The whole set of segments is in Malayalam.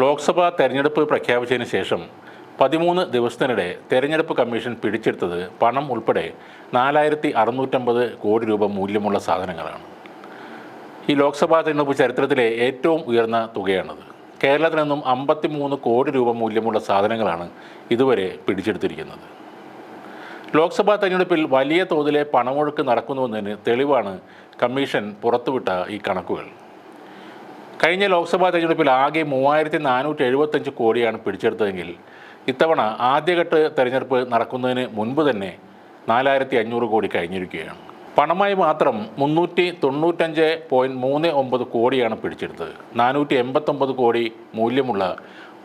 ലോക്സഭാ തെരഞ്ഞെടുപ്പ് പ്രഖ്യാപിച്ചതിന് ശേഷം പതിമൂന്ന് ദിവസത്തിനിടെ തെരഞ്ഞെടുപ്പ് കമ്മീഷൻ പിടിച്ചെടുത്തത് പണം ഉൾപ്പെടെ നാലായിരത്തി അറുന്നൂറ്റമ്പത് കോടി രൂപ മൂല്യമുള്ള സാധനങ്ങളാണ്. ഈ ലോക്സഭാ തെരഞ്ഞെടുപ്പ് ചരിത്രത്തിലെ ഏറ്റവും ഉയർന്ന തുകയാണത്. കേരളത്തിൽ നിന്നും അമ്പത്തിമൂന്ന് കോടി രൂപ മൂല്യമുള്ള സാധനങ്ങളാണ് ഇതുവരെ പിടിച്ചെടുത്തിരിക്കുന്നത്. ലോക്സഭാ തെരഞ്ഞെടുപ്പിൽ വലിയ തോതിലെ പണമൊഴുക്ക് നടക്കുന്നുവെന്നതിന് തെളിവാണ് കമ്മീഷൻ പുറത്തുവിട്ട ഈ കണക്കുകൾ. കഴിഞ്ഞ ലോക്സഭാ തെരഞ്ഞെടുപ്പിൽ ആകെ മൂവായിരത്തി നാനൂറ്റി എഴുപത്തഞ്ച് കോടിയാണ് പിടിച്ചെടുത്തതെങ്കിൽ ഇത്തവണ ആദ്യഘട്ട തെരഞ്ഞെടുപ്പ് നടക്കുന്നതിന് മുൻപ് തന്നെ നാലായിരത്തി അഞ്ഞൂറ് കോടി കഴിഞ്ഞിരിക്കുകയാണ്. പണമായി മാത്രം മുന്നൂറ്റി തൊണ്ണൂറ്റഞ്ച് പോയിന്റ് മൂന്ന് ഒമ്പത് കോടിയാണ് പിടിച്ചെടുത്തത്. നാനൂറ്റി എൺപത്തൊമ്പത് കോടി മൂല്യമുള്ള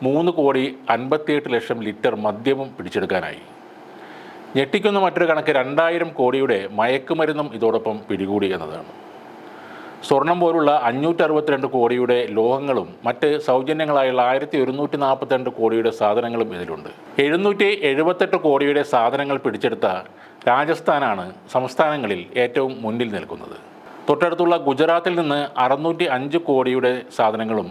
മൂന്ന് കോടി അൻപത്തിയെട്ട് ലക്ഷം ലിറ്റർ മദ്യവും പിടിച്ചെടുക്കാനായി. ഞെട്ടിക്കുന്ന മറ്റൊരു കണക്ക് രണ്ടായിരം കോടിയുടെ മയക്കുമരുന്നും ഇതോടൊപ്പം പിടികൂടി എന്നതാണ്. സ്വർണം പോലുള്ള അഞ്ഞൂറ്റി അറുപത്തിരണ്ട് കോടിയുടെ ലോഹങ്ങളും മറ്റ് സൗജന്യങ്ങളായുള്ള ആയിരത്തി ഒരുന്നൂറ്റി നാൽപ്പത്തിരണ്ട് കോടിയുടെ സാധനങ്ങളും ഇതിലുണ്ട്. എഴുന്നൂറ്റി എഴുപത്തെട്ട് കോടിയുടെ സാധനങ്ങൾ പിടിച്ചെടുത്ത രാജസ്ഥാനാണ് സംസ്ഥാനങ്ങളിൽ ഏറ്റവും മുന്നിൽ നിൽക്കുന്നത്. തൊട്ടടുത്തുള്ള ഗുജറാത്തിൽ നിന്ന് അറുന്നൂറ്റി അഞ്ച് കോടിയുടെ സാധനങ്ങളും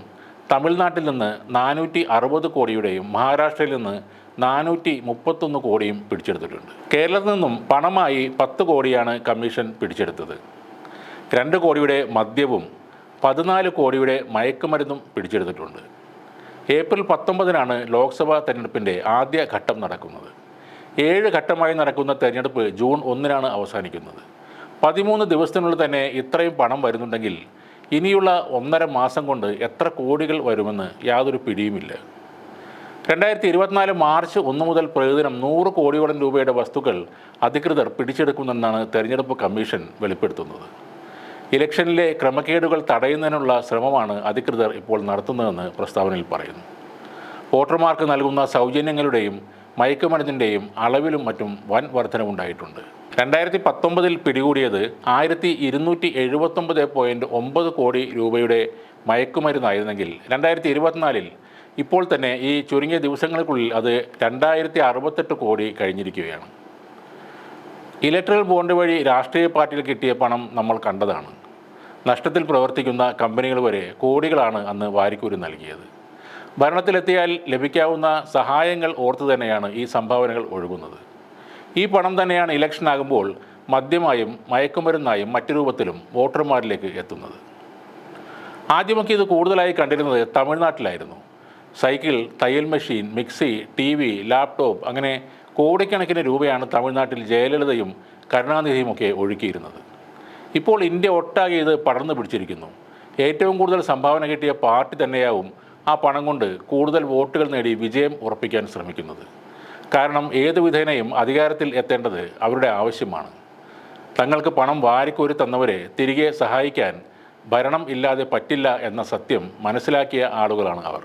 തമിഴ്നാട്ടിൽ നിന്ന് നാനൂറ്റി അറുപത് കോടിയുടെയും മഹാരാഷ്ട്രയിൽ നിന്ന് നാനൂറ്റി മുപ്പത്തൊന്ന് കോടിയും പിടിച്ചെടുത്തിട്ടുണ്ട്. കേരളത്തിൽ നിന്നും പണമായി പത്ത് കോടിയാണ് കമ്മീഷൻ പിടിച്ചെടുത്തത്. രണ്ട് കോടിയുടെ മദ്യവും പതിനാല് കോടിയുടെ മയക്കുമരുന്നും പിടിച്ചെടുത്തിട്ടുണ്ട്. ഏപ്രിൽ പത്തൊമ്പതിനാണ് ലോക്സഭാ തെരഞ്ഞെടുപ്പിന്റെ ആദ്യ ഘട്ടം നടക്കുന്നത്. ഏഴ് ഘട്ടമായി നടക്കുന്ന തെരഞ്ഞെടുപ്പ് ജൂൺ ഒന്നിനാണ് അവസാനിക്കുന്നത്. പതിമൂന്ന് ദിവസത്തിനുള്ളിൽ തന്നെ ഇത്രയും പണം വരുന്നുണ്ടെങ്കിൽ ഇനിയുള്ള ഒന്നര മാസം കൊണ്ട് എത്ര കോടികൾ വരുമെന്ന് യാതൊരു പിടിയുമില്ല. രണ്ടായിരത്തി ഇരുപത്തിനാല് മാർച്ച് ഒന്ന് മുതൽ പ്രതിദിനം നൂറ് കോടിയോളം രൂപയുടെ വസ്തുക്കൾ അധികൃതർ പിടിച്ചെടുക്കുമെന്നാണ് തെരഞ്ഞെടുപ്പ് കമ്മീഷൻ വെളിപ്പെടുത്തുന്നത്. ഇലക്ഷനിലെ ക്രമക്കേടുകൾ തടയുന്നതിനുള്ള ശ്രമമാണ് അധികൃതർ ഇപ്പോൾ നടത്തുന്നതെന്ന് പ്രസ്താവനയിൽ പറയുന്നു. വോട്ടർമാർക്ക് നൽകുന്ന സൗജന്യങ്ങളുടെയും മയക്കുമരുന്നിന്റെയും അളവിലും മറ്റും വൻ വർധനവുണ്ടായിട്ടുണ്ട്. രണ്ടായിരത്തി പത്തൊമ്പതിൽ പിടികൂടിയത് ആയിരത്തി ഇരുന്നൂറ്റി എഴുപത്തൊമ്പത് പോയിന്റ് ഒമ്പത് കോടി രൂപയുടെ മയക്കുമരുന്നായിരുന്നെങ്കിൽ രണ്ടായിരത്തി ഇരുപത്തിനാലിൽ ഇപ്പോൾ തന്നെ ഈ ചുരുങ്ങിയ ദിവസങ്ങൾക്കുള്ളിൽ അത് രണ്ടായിരത്തി അറുപത്തെട്ട് കോടി കഴിഞ്ഞിരിക്കുകയാണ്. ഇലക്ട്രൽ ബോണ്ട് വഴി രാഷ്ട്രീയ പാർട്ടിയിൽ കിട്ടിയ പണം നമ്മൾ കണ്ടതാണ്. നഷ്ടത്തിൽ പ്രവർത്തിക്കുന്ന കമ്പനികൾ വരെ കോടികളാണ് അന്ന് വാരിക്കൂരി നൽകിയത്. ഭരണത്തിലെത്തിയാൽ ലഭിക്കാവുന്ന സഹായങ്ങൾ ഓർത്തു തന്നെയാണ് ഈ സംഭാവനകൾ ഒഴുകുന്നത്. ഈ പണം തന്നെയാണ് ഇലക്ഷൻ ആകുമ്പോൾ മദ്യമായും മയക്കുമരുന്നായും മറ്റു രൂപത്തിലും വോട്ടർമാരിലേക്ക് എത്തുന്നത്. ആദ്യമൊക്കെ ഇത് കൂടുതലായി കണ്ടിരുന്നത് തമിഴ്നാട്ടിലായിരുന്നു. സൈക്കിൾ തയ്യൽ machine mixie T V laptop അങ്ങനെ കോടിക്കണക്കിന് രൂപയാണ് തമിഴ്നാട്ടിൽ ജയലളിതയും കരുണാനിധിയുമൊക്കെ ഒഴുക്കിയിരുന്നത്. ഇപ്പോൾ ഇന്ത്യ ഒട്ടാകെ ഇത് പടർന്നു പിടിച്ചിരിക്കുന്നു. ഏറ്റവും കൂടുതൽ സംഭാവന കിട്ടിയ പാർട്ടി തന്നെയാവും ആ പണം കൊണ്ട് കൂടുതൽ വോട്ടുകൾ നേടി വിജയം ഉറപ്പിക്കാൻ ശ്രമിക്കുന്നത്. കാരണം ഏത് വിധേനയും അധികാരത്തിൽ എത്തേണ്ടത് അവരുടെ ആവശ്യമാണ്. തങ്ങൾക്ക് പണം വാരിക്കോരി തന്നവരെ തിരികെ സഹായിക്കാൻ ഭരണം ഇല്ലാതെ പറ്റില്ല എന്ന സത്യം മനസ്സിലാക്കിയ ആളുകളാണ് അവർ.